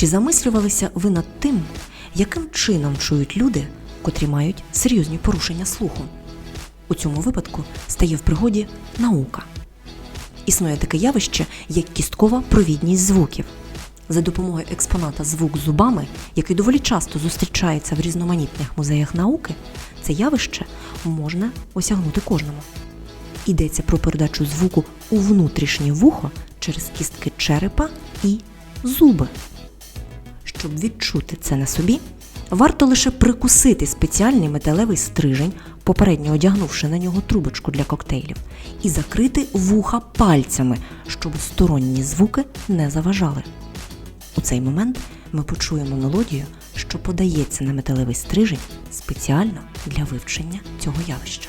Чи замислювалися ви над тим, яким чином чують люди, котрі мають серйозні порушення слуху? У цьому випадку стає в пригоді наука. Існує таке явище, як кісткова провідність звуків. За допомогою експоната звук зубами, який доволі часто зустрічається в різноманітних музеях науки, це явище можна осягнути кожному. Йдеться про передачу звуку у внутрішнє вухо через кістки черепа і зуби. Щоб відчути це на собі, варто лише прикусити спеціальний металевий стрижень, попередньо одягнувши на нього трубочку для коктейлів, і закрити вуха пальцями, щоб сторонні звуки не заважали. У цей момент ми почуємо мелодію, що подається на металевий стрижень спеціально для вивчення цього явища.